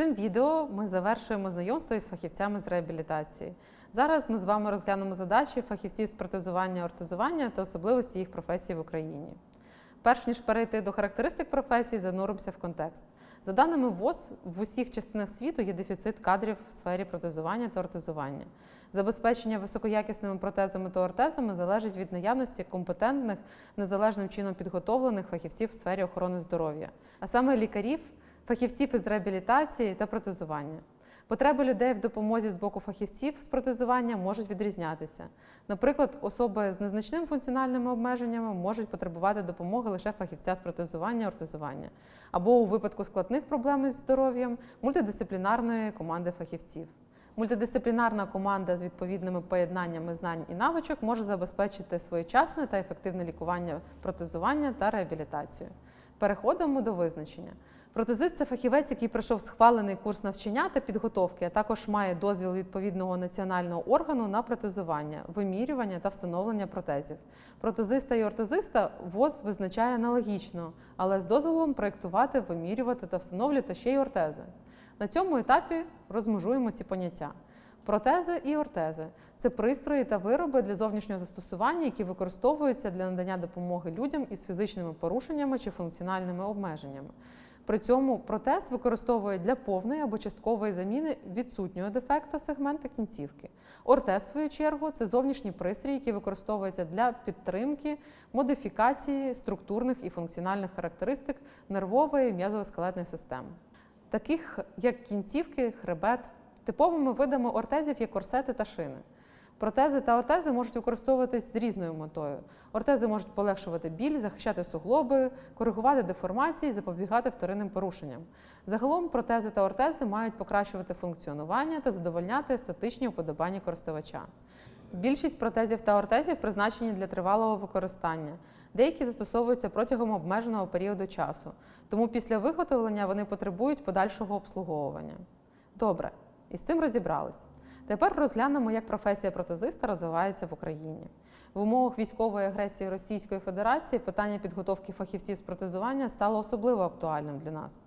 Цим відео ми завершуємо знайомство із фахівцями з реабілітації. Зараз ми з вами розглянемо задачі фахівців з протезування, ортезування та особливості їх професії в Україні. Перш ніж перейти до характеристик професій, зануримося в контекст. За даними ВОЗ, в усіх частинах світу є дефіцит кадрів в сфері протезування та ортезування. Забезпечення високоякісними протезами та ортезами залежить від наявності компетентних, незалежним чином підготовлених фахівців в сфері охорони здоров'я, а саме лікарів, фахівців із реабілітації та протезування. Потреби людей в допомозі з боку фахівців з протезування можуть відрізнятися. Наприклад, особи з незначними функціональними обмеженнями можуть потребувати допомоги лише фахівця з протезування, ортезування, або у випадку складних проблем із здоров'ям мультидисциплінарної команди фахівців. Мультидисциплінарна команда з відповідними поєднаннями знань і навичок може забезпечити своєчасне та ефективне лікування протезування та реабілітацію. Переходимо до визначення. Протезист це фахівець, який пройшов схвалений курс навчання та підготовки, а також має дозвіл відповідного національного органу на протезування, вимірювання та встановлення протезів. Протезиста і ортезиста ВОЗ визначає аналогічно, але з дозволом проєктувати, вимірювати та встановлювати ще й ортези. На цьому етапі розмежуємо ці поняття. Протези і ортези це пристрої та вироби для зовнішнього застосування, які використовуються для надання допомоги людям із фізичними порушеннями чи функціональними обмеженнями. При цьому протез використовують для повної або часткової заміни відсутнього дефекта сегмента кінцівки. Ортез, в свою чергу, це зовнішній пристрій, який використовується для підтримки, модифікації структурних і функціональних характеристик нервової м'язово-скелетної системи. Таких як кінцівки, хребет, типовими видами ортезів є корсети та шини. Протези та ортези можуть використовуватись з різною метою. Ортези можуть полегшувати біль, захищати суглоби, коригувати деформації, запобігати вторинним порушенням. Загалом протези та ортези мають покращувати функціонування та задовольняти естетичні уподобання користувача. Більшість протезів та ортезів призначені для тривалого використання. Деякі застосовуються протягом обмеженого періоду часу, тому після виготовлення вони потребують подальшого обслуговування. Добре, із цим розібрались. Тепер розглянемо, як професія протезиста розвивається в Україні. В умовах військової агресії Російської Федерації питання підготовки фахівців з протезування стало особливо актуальним для нас.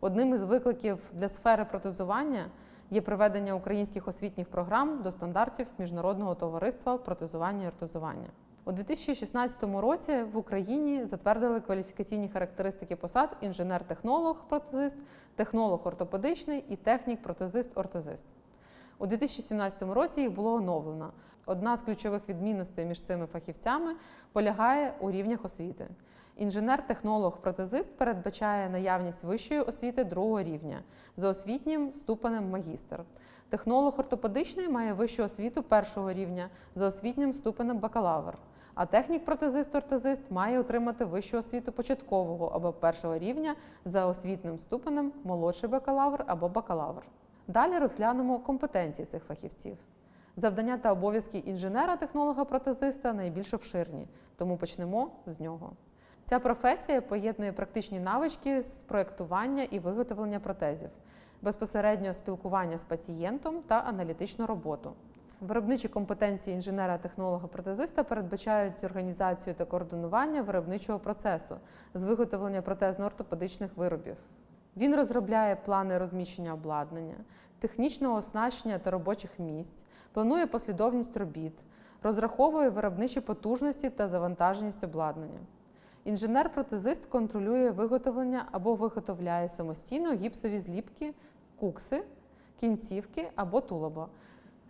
Одним із викликів для сфери протезування є приведення українських освітніх програм до стандартів Міжнародного товариства протезування і ортезування. У 2016 році в Україні затвердили кваліфікаційні характеристики посад інженер-технолог протезист, технолог ортопедичний і технік-протезист-ортезист. У 2017 році їх було оновлено. Одна з ключових відмінностей між цими фахівцями полягає у рівнях освіти. Інженер-технолог-протезист передбачає наявність вищої освіти другого рівня за освітнім ступенем магістр. Технолог ортопедичний має вищу освіту першого рівня за освітнім ступенем бакалавр. А технік-протезист-ортезист має отримати вищу освіту початкового або першого рівня за освітним ступенем молодший бакалавр або бакалавр. Далі розглянемо компетенції цих фахівців. Завдання та обов'язки інженера-технолога-протезиста найбільш обширні, тому почнемо з нього. Ця професія поєднує практичні навички з проєктування і виготовлення протезів, безпосередньо спілкування з пацієнтом та аналітичну роботу. Виробничі компетенції інженера-технолога-протезиста передбачають організацію та координування виробничого процесу з виготовлення протезно-ортопедичних виробів. Він розробляє плани розміщення обладнання, технічного оснащення та робочих місць, планує послідовність робіт, розраховує виробничі потужності та завантаженість обладнання. Інженер-протезист контролює виготовлення або виготовляє самостійно гіпсові зліпки, кукси, кінцівки або тулоба.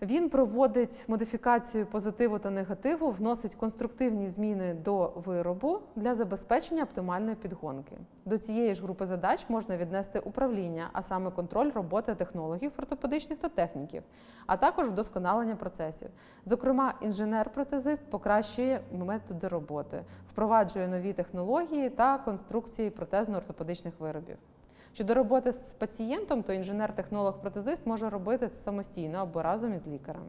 Він проводить модифікацію позитиву та негативу, вносить конструктивні зміни до виробу для забезпечення оптимальної підгонки. До цієї ж групи задач можна віднести управління, а саме контроль роботи технологів ортопедичних та техніків, а також вдосконалення процесів. Зокрема, інженер-протезист покращує методи роботи, впроваджує нові технології та конструкції протезно-ортопедичних виробів. Щодо роботи з пацієнтом, то інженер-технолог-протезист може робити це самостійно або разом із лікарем.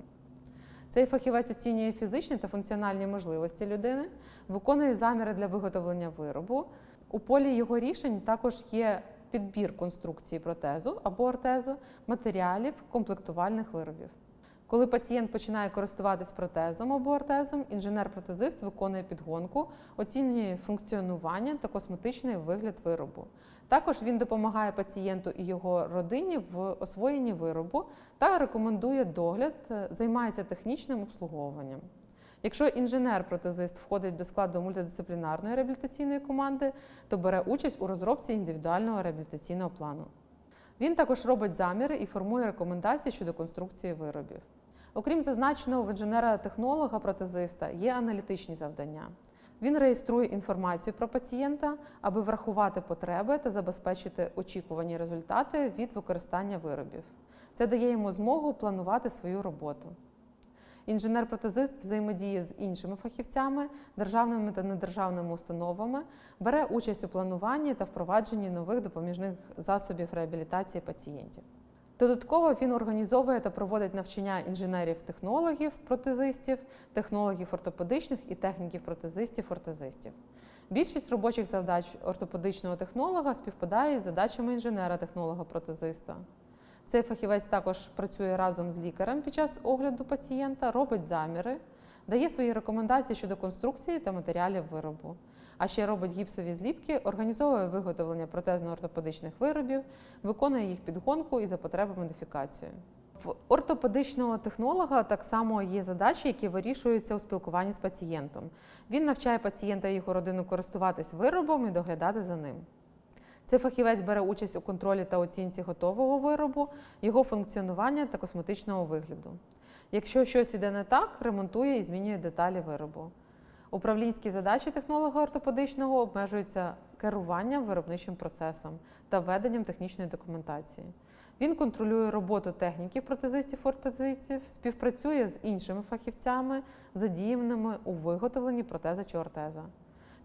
Цей фахівець оцінює фізичні та функціональні можливості людини, виконує заміри для виготовлення виробу. У полі його рішень також є підбір конструкції протезу або ортезу, матеріалів, комплектувальних виробів. Коли пацієнт починає користуватись протезом або ортезом, інженер-протезист виконує підгонку, оцінює функціонування та косметичний вигляд виробу. Також він допомагає пацієнту і його родині в освоєнні виробу та рекомендує догляд, е, займається технічним обслуговуванням. Якщо інженер-протезист входить до складу мультидисциплінарної реабілітаційної команди, то бере участь у розробці індивідуального реабілітаційного плану. Він також робить заміри і формує рекомендації щодо конструкції виробів. Окрім зазначеного, в інженера-технолога протезиста є аналітичні завдання. Він реєструє інформацію про пацієнта, аби врахувати потреби та забезпечити очікувані результати від використання виробів. Це дає йому змогу планувати свою роботу. Інженер-протезист взаємодіє з іншими фахівцями, державними та недержавними установами, бере участь у плануванні та впровадженні нових допоміжних засобів реабілітації пацієнтів. Додатково він організовує та проводить навчання інженерів-технологів, протезистів, технологів ортопедичних і техніків протезистів, ортезистів. Більшість робочих задач ортопедичного технолога співпадає з задачами інженера-технолога-протезиста. Цей фахівець також працює разом з лікарем під час огляду пацієнта, робить заміри, дає свої рекомендації щодо конструкції та матеріалів виробу. А ще робить гіпсові зліпки, організовує виготовлення протезно-ортопедичних виробів, виконує їх підгонку і за потреби модифікацію. В ортопедичного технолога так само є задачі, які вирішуються у спілкуванні з пацієнтом. Він навчає пацієнта і його родину користуватись виробом і доглядати за ним. Цей фахівець бере участь у контролі та оцінці готового виробу, його функціонування та косметичного вигляду. Якщо щось іде не так, ремонтує і змінює деталі виробу. Управлінські задачі технолога ортопедичного обмежуються керуванням виробничим процесом та веденням технічної документації. Він контролює роботу техніків протезистів ортезистів, співпрацює з іншими фахівцями, задіяними у виготовленні протеза чи ортеза.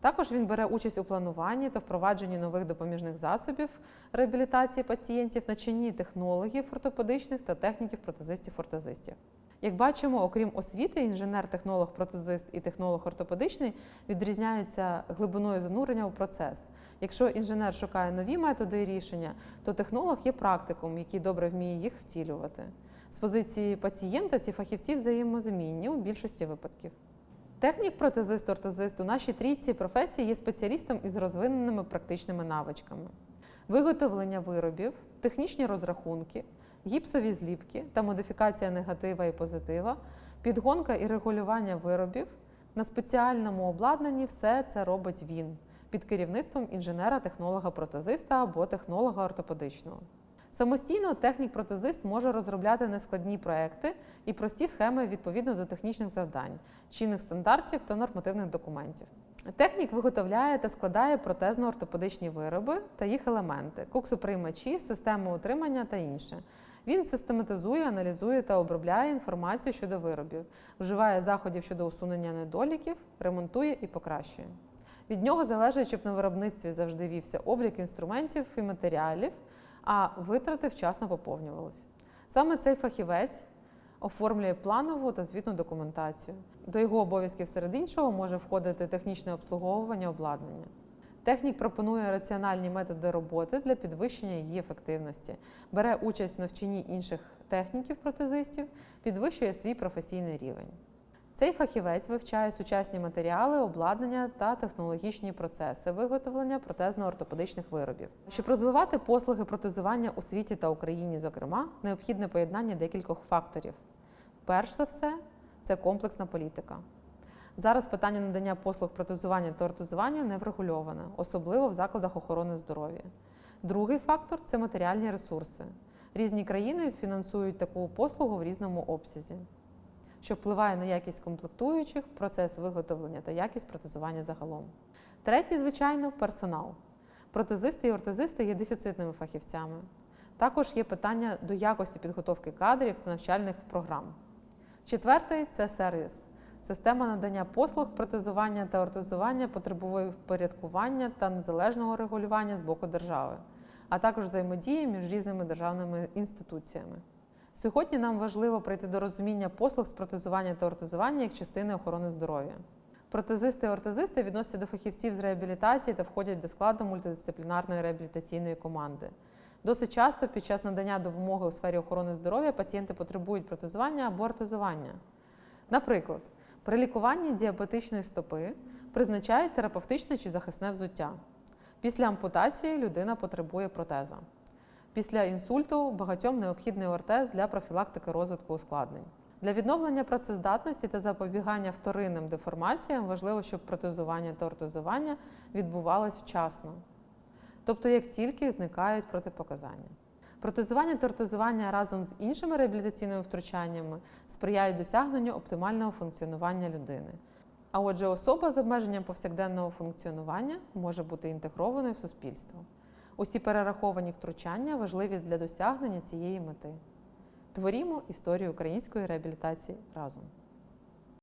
Також він бере участь у плануванні та впровадженні нових допоміжних засобів реабілітації пацієнтів, навчанні технологів ортопедичних та техніків протезистів-ортезистів. Як бачимо, окрім освіти, інженер-технолог, протезист і технолог ортопедичний відрізняються глибиною занурення у процес. Якщо інженер шукає нові методи і рішення, то технолог є практиком, який добре вміє їх втілювати. З позиції пацієнта ці фахівці взаємозамінні у більшості випадків. Технік протезист ортезист у нашій трійці професії є спеціалістом із розвиненими практичними навичками. Виготовлення виробів, технічні розрахунки, гіпсові зліпки та модифікація негатива і позитива, підгонка і регулювання виробів. На спеціальному обладнанні все це робить він під керівництвом інженера-технолога-протезиста або технолога ортопедичного. Самостійно технік-протезист може розробляти нескладні проекти і прості схеми відповідно до технічних завдань, чинних стандартів та нормативних документів. Технік виготовляє та складає протезно-ортопедичні вироби та їх елементи, куксоприймачі, систему утримання та інше. Він систематизує, аналізує та обробляє інформацію щодо виробів, вживає заходів щодо усунення недоліків, ремонтує і покращує. Від нього залежить, щоб на виробництві завжди вівся облік інструментів і матеріалів, а витрати вчасно поповнювалися. Саме цей фахівець оформлює планову та звітну документацію. До його обов'язків серед іншого може входити технічне обслуговування обладнання. Технік пропонує раціональні методи роботи для підвищення її ефективності, бере участь в навчанні інших техніків-протезистів, підвищує свій професійний рівень. Цей фахівець вивчає сучасні матеріали, обладнання та технологічні процеси виготовлення протезно-ортопедичних виробів. Щоб розвивати послуги протезування у світі та Україні, зокрема, необхідне поєднання декількох факторів. Перш за все, це комплексна політика. Зараз питання надання послуг протезування та ортезування не врегульоване, особливо в закладах охорони здоров'я. Другий фактор це матеріальні ресурси. Різні країни фінансують таку послугу в різному обсязі що впливає на якість комплектуючих, процес виготовлення та якість протезування загалом. Третій, звичайно, персонал. Протезисти і ортезисти є дефіцитними фахівцями. Також є питання до якості підготовки кадрів та навчальних програм. Четвертий це сервіс. Система надання послуг протезування та ортезування потребує впорядкування та незалежного регулювання з боку держави, а також взаємодії між різними державними інституціями. Сьогодні нам важливо прийти до розуміння послуг з протезування та ортезування як частини охорони здоров'я. Протезисти і ортезисти відносяться до фахівців з реабілітації та входять до складу мультидисциплінарної реабілітаційної команди. Досить часто під час надання допомоги у сфері охорони здоров'я пацієнти потребують протезування або ортезування. Наприклад, при лікуванні діабетичної стопи призначають терапевтичне чи захисне взуття. Після ампутації людина потребує протеза. Після інсульту багатьом необхідний ортез для профілактики розвитку ускладнень. Для відновлення працездатності та запобігання вторинним деформаціям важливо, щоб протезування та ортезування відбувалось вчасно, тобто як тільки зникають протипоказання. Протезування та ортезування разом з іншими реабілітаційними втручаннями сприяють досягненню оптимального функціонування людини. А отже, особа з обмеженням повсякденного функціонування може бути інтегрованою в суспільство. Усі перераховані втручання важливі для досягнення цієї мети. Творімо історію української реабілітації разом.